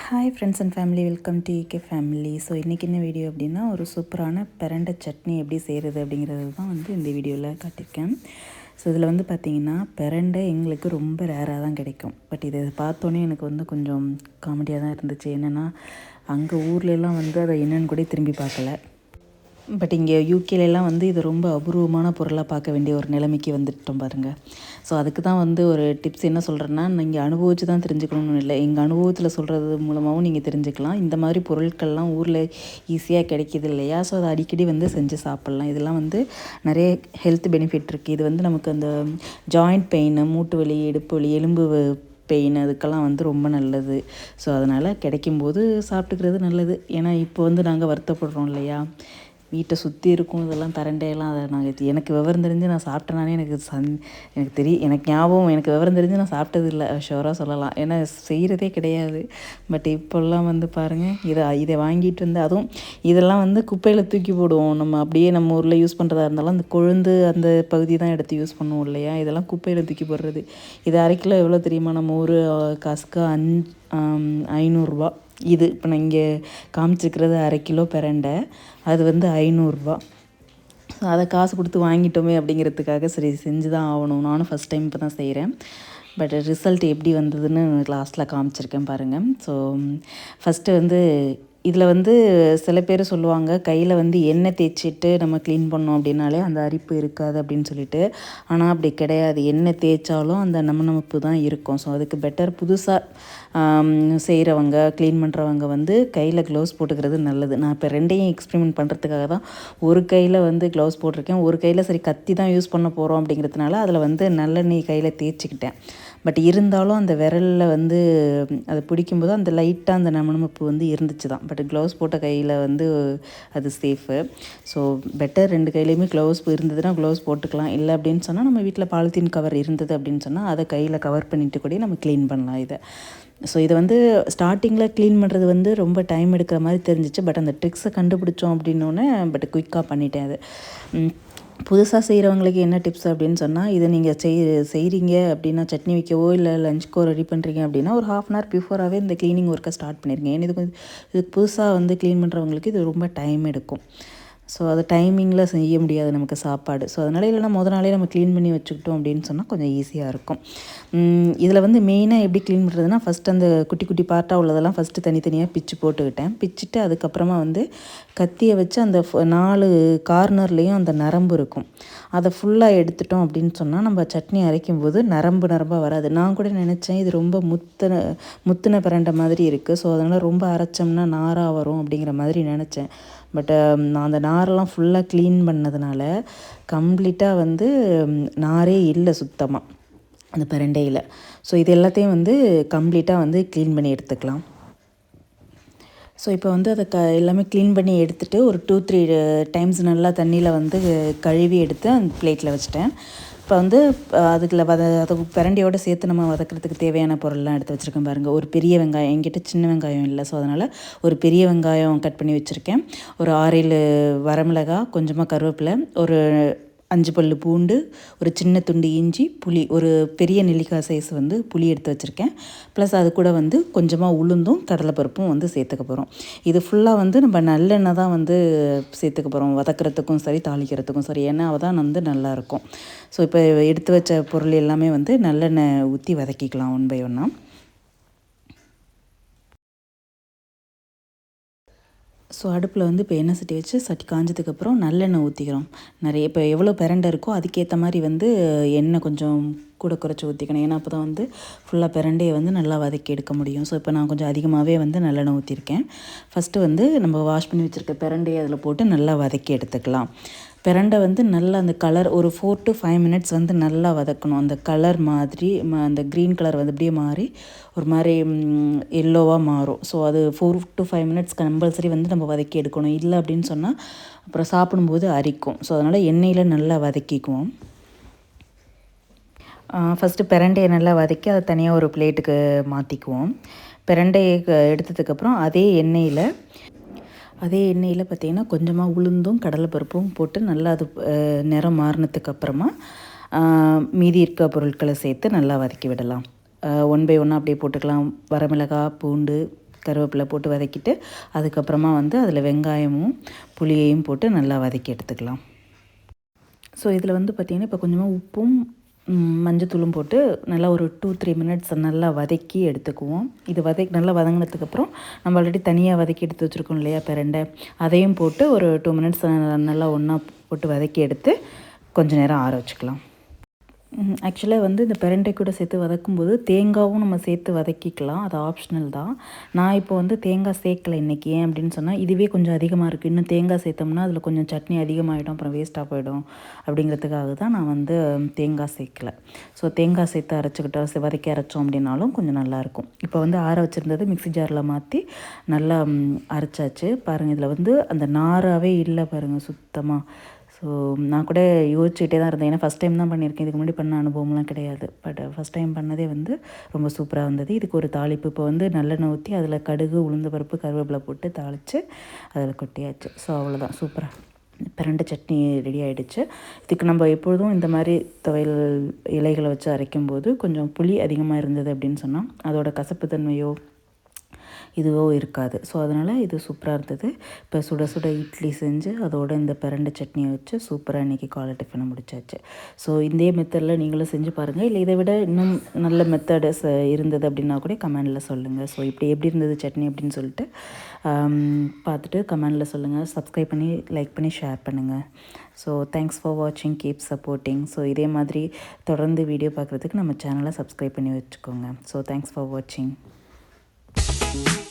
Hi friends and family welcome to K family so இன்றைக்கி என்ன video அப்படின்னா ஒரு சூப்பரான பிரண்டை சட்னி எப்படி செய்கிறது அப்படிங்கிறது தான் வந்து இந்த வீடியோவில் காட்டியிருக்கேன். ஸோ இதில் வந்து பார்த்திங்கன்னா பிரண்டை எங்களுக்கு ரொம்ப ரேராக தான் கிடைக்கும். பட் இதை பார்த்தோன்னே எனக்கு வந்து கொஞ்சம் காமெடியாக தான் இருந்துச்சு. என்னென்னா அங்கே ஊர்லெலாம் வந்து அதை என்னென்னு கூட திரும்பி பார்க்கல. பட் இங்கே யூகேலலாம் வந்து இது ரொம்ப அபூர்வமான பொருளாக பார்க்க வேண்டிய ஒரு நிலைமைக்கு வந்துட்டோம் பாருங்கள் ஸோ அதுக்கு தான் வந்து ஒரு டிப்ஸ் என்ன சொல்கிறேன்னா நீங்கள் அனுபவித்து தான் தெரிஞ்சுக்கணும்னு இல்லை. எங்கள் அனுபவத்தில் சொல்கிறது மூலமாகவும் நீங்கள் தெரிஞ்சுக்கலாம். இந்த மாதிரி பொருட்கள்லாம் ஊரில் ஈஸியாக கிடைக்கிது இல்லையா? ஸோ அதை அடிக்கடி வந்து செஞ்சு சாப்பிட்லாம். இதெல்லாம் வந்து நிறைய ஹெல்த் பெனிஃபிட் இருக்குது இது வந்து நமக்கு அந்த ஜாயிண்ட் பெயின் மூட்டு வலி இடுப்பு வலி எலும்பு பெயின் அதுக்கெல்லாம் வந்து ரொம்ப நல்லது. ஸோ அதனால் கிடைக்கும்போது சாப்பிட்டுக்கிறது நல்லது. ஏன்னா இப்போ வந்து நாங்கள் வருத்தப்படுறோம் இல்லையா? வீட்டை சுற்றி இருக்கும் இதெல்லாம் தரண்டையெல்லாம் அதை நாங்கள் எனக்கு விவரம் தெரிஞ்சு நான் சாப்பிட்டேனானே எனக்கு சந் எனக்கு தெரியும் எனக்கு ஞாபகம் எனக்கு விவரம் தெரிஞ்சு நான் சாப்பிட்டது இல்லை ஷோராக சொல்லலாம். ஏன்னா செய்கிறதே கிடையாது. பட் இப்போல்லாம் வந்து பாருங்கள் இதை இதை வாங்கிட்டு வந்து அதுவும் இதெல்லாம் வந்து குப்பையில் தூக்கி போடுவோம். நம்ம அப்படியே நம்ம ஊரில் யூஸ் பண்ணுறதா இருந்தாலும் அந்த கொழுந்து அந்த பகுதி தான் எடுத்து யூஸ் பண்ணுவோம் இல்லையா? இதெல்லாம் குப்பையில் தூக்கி போடுறது. இது அரை கிலோ எவ்வளோ தெரியுமா? நம்ம ஊர் காசுக்கு அஞ்சு ஐநூறுரூவா இது இப்போ நான் இங்கே காமிச்சிருக்கிறது அரை கிலோ பிரண்டை. அது வந்து ஐநூறுரூவா. அதை காசு கொடுத்து வாங்கிட்டோமே அப்படிங்கிறதுக்காக சரி செஞ்சு தான் ஆகணும். நானும் ஃபஸ்ட் டைம் இப்போ தான் செய்கிறேன் பட் ரிசல்ட் எப்படி வந்ததுன்னு லாஸ்ட்டில் காமிச்சிருக்கேன் பாருங்கள் ஸோ ஃபஸ்ட்டு வந்து இதில் வந்து சில பேர் சொல்லுவாங்க கையில் வந்து எண்ணெய் தேய்ச்சிட்டு நம்ம க்ளீன் பண்ணோம் அப்படின்னாலே அந்த அரிப்பு இருக்காது அப்படின்னு சொல்லிட்டு. ஆனால் அப்படி கிடையாது. எண்ணெய் தேய்ச்சாலும் அந்த நம்ம நமப்பு தான் இருக்கும். ஸோ அதுக்கு பெட்டர் புதுசாக செய்கிறவங்க க்ளீன் பண்ணுறவங்க வந்து கையில் க்ளவுஸ் போட்டுக்கிறது நல்லது. நான் இப்போ ரெண்டையும் எக்ஸ்பெரிமெண்ட் பண்ணுறதுக்காக தான் ஒரு கையில் வந்து க்ளவுஸ் போட்டிருக்கேன். ஒரு கையில் சரி கத்தி தான் யூஸ் பண்ண போகிறோம் அப்படிங்கிறதுனால அதில் வந்து நல்லெண்ணெய் கையில் தேய்ச்சிக்கிட்டேன். பட் இருந்தாலும் அந்த விரலில் வந்து அதை பிடிக்கும்போது அந்த லைட்டாக அந்த நமனமப்பு வந்து இருந்துச்சு தான் பட் க்ளவுஸ் போட்ட கையில் வந்து அது சேஃபு ஸோ பெட்டர் ரெண்டு கையிலையுமே க்ளவுஸ் இருந்ததுன்னா க்ளவுஸ் போட்டுக்கலாம். இல்லை அப்படின்னு சொன்னால் நம்ம வீட்டில் பாலித்தீன் கவர் இருந்தது அப்படின்னு சொன்னால் அதை கையில் கவர் பண்ணிட்டு கூட நம்ம க்ளீன் பண்ணலாம் இதை. ஸோ இதை வந்து ஸ்டார்டிங்கில் க்ளீன் பண்ணுறது வந்து ரொம்ப டைம் எடுக்கிற மாதிரி தெரிஞ்சிச்சு. பட் அந்த ட்ரிக்ஸை கண்டுபிடிச்சோம் அப்படின்னோடனே பட் குயிக்காக பண்ணிட்டேன் அது. புதுசாக செய்கிறவங்களுக்கு என்ன டிப்ஸ் அப்படின்னு சொன்னால் இதை நீங்கள் செய் செய்கிறீங்க அப்படின்னா சட்னி வைக்கவோ இல்லை லஞ்சுக்கோ ரெடி பண்ணுறீங்க அப்படின்னா ஒரு ஹாஃப் அன் ஹவர் பிஃபோராகவே இந்த க்ளீனிங் ஒர்க்கை ஸ்டார்ட் பண்ணியிருக்கேன் ஏன்னா இது இது புதுசாக வந்து க்ளீன் பண்ணுறவங்களுக்கு இது ரொம்ப டைம் எடுக்கும். ஸோ அது டைமிங்கில் செய்ய முடியாது நமக்கு சாப்பாடு. ஸோ அதனால் இல்லைனா முத நாளே நம்ம க்ளீன் பண்ணி வச்சுக்கிட்டோம் அப்படின்னு சொன்னால் கொஞ்சம் ஈஸியாக இருக்கும். இதில் வந்து மெயினாக எப்படி க்ளீன் பண்ணுறதுனா ஃபஸ்ட் அந்த குட்டி குட்டி பார்ட்டாக உள்ளதெல்லாம் ஃபஸ்ட்டு தனித்தனியாக பிச்சு போட்டுக்கிட்டேன். பிச்சுட்டு அதுக்கப்புறமா வந்து கத்தியை வச்சு அந்த நாலு கார்னர்லேயும் அந்த நரம்பு இருக்கும். அதை ஃபுல்லாக எடுத்துட்டோம் அப்படின்னு சொன்னால் நம்ம சட்னி அரைக்கும் போது நரம்பு நரம்பாக வராது. நான் கூட நினச்சேன் இது ரொம்ப முத்தின முத்தின பிரண்டை மாதிரி இருக்குது ஸோ அதனால் ரொம்ப அரைச்சோம்னா நாராக வரும் அப்படிங்கிற மாதிரி நினச்சேன். பட் um, நான் அந்த நாரெல்லாம் ஃபுல்லாக க்ளீன் பண்ணதுனால கம்ப்ளீட்டாக வந்து நாரே இல்லை சுத்தமாக அந்த பிரண்டையில். ஸோ இது எல்லாத்தையும் வந்து கம்ப்ளீட்டாக வந்து க்ளீன் பண்ணி எடுத்துக்கலாம். ஸோ இப்போ வந்து அதை க எல்லாமே க்ளீன் பண்ணி எடுத்துகிட்டு ஒரு டூ த்ரீ டைம்ஸ் நல்லா தண்ணியில் வந்து கழுவி எடுத்து அந்த பிளேட்டில் வச்சுட்டேன். இப்போ வந்து அதுக்குள்ள வத அது பிரண்டியோடு சேர்த்து நம்ம வதக்கிறதுக்கு தேவையான பொருள்லாம் எடுத்து வச்சுருக்கேன் பாருங்கள் ஒரு பெரிய வெங்காயம் என்கிட்ட சின்ன வெங்காயம் இல்லை. ஸோ அதனால் ஒரு பெரிய வெங்காயம் கட் பண்ணி வச்சுருக்கேன். ஒரு ஆறேழு வரமிளகா கொஞ்சமாக கருவேப்பிலை ஒரு அஞ்சு பல் பூண்டு ஒரு சின்ன துண்டு இஞ்சி புளி ஒரு பெரிய நெல்லிக்காய் சைஸ் வந்து புளி எடுத்து வச்சுருக்கேன். ப்ளஸ் அது கூட வந்து கொஞ்சமாக உளுந்தும் கடலைப்பருப்பும் வந்து சேர்த்துக்க போகிறோம் இது ஃபுல்லாக வந்து நம்ம நல்லெண்ணெய் தான் வந்து சேர்த்துக்க போகிறோம் வதக்கிறதுக்கும் சரி தாளிக்கிறதுக்கும் சரி. எண்ணெய் தான் வந்து நல்லாயிருக்கும் ஸோ இப்போ எடுத்து வச்ச பொருள் எல்லாமே வந்து நல்லெண்ணெய் ஊற்றி வதக்கிக்கலாம் ஒன் பை ஒன்னாக ஸோ அடுப்பில் வந்து இப்போ எண்ணெய் சட்டி வச்சு சட்டி காஞ்சதுக்கப்புறம் நல்லெண்ணெய் ஊற்றிக்கிறோம் நிறைய இப்போ எவ்வளோ பிரண்டை இருக்கோ அதுக்கேற்ற மாதிரி வந்து எண்ணெய் கொஞ்சம் கூட குறைச்சி ஊற்றிக்கணும் ஏன்னா அப்போ தான் வந்து ஃபுல்லாக பிரண்டையை வந்து நல்லா வதக்கி எடுக்க முடியும். ஸோ இப்போ நான் கொஞ்சம் அதிகமாகவே வந்து நல்லெண்ணெய் ஊற்றிருக்கேன் ஃபஸ்ட்டு வந்து நம்ம வாஷ் பண்ணி வச்சுருக்க பிரண்டையை அதில் போட்டு நல்லா வதக்கி எடுத்துக்கலாம். பிரண்டை வந்து நல்லா அந்த கலர் ஒரு ஃபோர் டு ஃபைவ் மினிட்ஸ் வந்து நல்லா வதக்கணும். அந்த கலர் மாதிரி அந்த க்ரீன் கலர் வந்து அப்படியே மாறி ஒரு மாதிரி எல்லோவாக மாறும். ஸோ அது four to five minutes compulsory வந்து நம்ம வதக்கி எடுக்கணும். இல்லை அப்படின்னு சொன்னால் அப்புறம் சாப்பிடும்போது அரிக்கும். ஸோ அதனால் எண்ணெயில் நல்லா வதக்கிக்குவோம். ஃபஸ்ட்டு பிரண்டையை நல்லா வதக்கி அதை தனியாக ஒரு பிளேட்டுக்கு மாற்றிக்குவோம் பிரண்டையை எடுத்ததுக்கப்புறம் அதே எண்ணெயில் அதே எண்ணெயில் பார்த்திங்கன்னா கொஞ்சமாக உளுந்தும் கடலைப்பருப்பும் போட்டு நல்லா அது நிறம் மாறினதுக்கு அப்புறமா மீதி இருக்க பொருட்களை சேர்த்து நல்லா வதக்கி விடலாம். ஒன் பை ஒன்னாக அப்படியே போட்டுக்கலாம். வரமிளகா பூண்டு கருவேப்பிலை போட்டு வதக்கிட்டு அதுக்கப்புறமா வந்து அதில் வெங்காயமும் புளியையும் போட்டு நல்லா வதக்கி எடுத்துக்கலாம். ஸோ இதில் வந்து பார்த்திங்கன்னா இப்போ கொஞ்சமாக உப்பும் மஞ்சத்தூளும் போட்டு நல்லா ஒரு டூ த்ரீ மினிட்ஸ் நல்லா வதக்கி எடுத்துக்குவோம். இது வதக்கி நல்லா வதங்கினதுக்கப்புறம் நம்ம ஆல்ரெடி தனியாக வதக்கி எடுத்து வச்சுருக்கோம் இல்லையா பிரண்டை. அதையும் போட்டு ஒரு டூ மினிட்ஸ் நல்லா ஒன்றா போட்டு வதக்கி எடுத்து கொஞ்சம் நேரம் ஆற வச்சுக்கலாம். ஆக்சுவலாக வந்து இந்த பெரண்டை கூட சேர்த்து வதக்கும்போது தேங்காவும் நம்ம சேர்த்து வதக்கிக்கலாம். அது ஆப்ஷனல் தான். நான் இப்போ வந்து தேங்காய் சேர்க்கலை இன்றைக்கி ஏன் அப்படின்னு சொன்னால் இதுவே கொஞ்சம் அதிகமாக இருக்குது இன்னும் தேங்காய் சேர்த்தோம்னா அதில் கொஞ்சம் சட்னி அதிகமாகிடும் அப்புறம் வேஸ்ட்டாக போயிடும். அப்படிங்கிறதுக்காக தான் நான் வந்து தேங்காய் சேர்க்கல. ஸோ தேங்காய் சேர்த்து அரைச்சிக்கிட்டோம் சே- வதக்கி அரைச்சோம் அப்படின்னாலும் கொஞ்சம் நல்லாயிருக்கும் இப்போ வந்து ஆற வச்சுருந்தது மிக்ஸி ஜாரில் மாற்றி நல்லா அரைச்சாச்சு. பாருங்கள் இதில் வந்து அந்த நாராகவே இல்லை பாருங்கள் சுத்தமாக ஸோ நான் கூட யோசிச்சுட்டே தான் இருந்தேன். ஏன்னா ஃபஸ்ட் டைம் தான் பண்ணியிருக்கேன். இதுக்கு முன்னாடி பண்ண அனுபவம்லாம் கிடையாது. பட் ஃபஸ்ட் டைம் பண்ணதே வந்து ரொம்ப சூப்பராக வந்தது இதுக்கு ஒரு தாளிப்பு. இப்போ வந்து நல்லெண்ணெய் ஊற்றி அதில் கடுகு உளுந்த பருப்பு கருவேப்பிலை போட்டு தாளித்து அதில் கொட்டியாச்சு. ஸோ அவ்வளோதான் சூப்பராக பிரண்டை சட்னி ரெடி ஆகிடுச்சு இதுக்கு நம்ம எப்பொழுதும் இந்த மாதிரி துவையல் இலைகளை வச்சு அரைக்கும்போது கொஞ்சம் புளி அதிகமாக இருந்தது அப்படின்னு சொன்னால் அதோட கசப்பு தன்மையோ இதுவோ இருக்காது. ஸோ அதனால் இது சூப்பராக இருந்தது. இப்போ சுட சுட இட்லி செஞ்சு அதோட இந்த பிரண்டை சட்னியை வச்சு சூப்பராக இன்றைக்கி காலை டிஃபனை முடிச்சாச்சு. ஸோ இதே மெத்தடில் நீங்களும் செஞ்சு பாருங்கள் இல்லை இதை விட இன்னும் நல்ல மெத்தடு இருந்தது அப்படின்னா கூட கமெண்டில் சொல்லுங்கள் ஸோ இப்படி எப்படி இருந்தது சட்னி அப்படின்னு சொல்லிட்டு பார்த்துட்டு கமெண்டில் சொல்லுங்கள் சப்ஸ்கிரைப் பண்ணி லைக் பண்ணி ஷேர் பண்ணுங்கள் ஸோ தேங்க்ஸ் ஃபார் வாட்சிங் கீப் சப்போர்ட்டிங் ஸோ இதே மாதிரி தொடர்ந்து வீடியோ பார்க்குறதுக்கு நம்ம சேனலை சப்ஸ்கிரைப் பண்ணி வச்சுக்கோங்க. ஸோ தேங்க்ஸ் ஃபார் வாட்சிங் you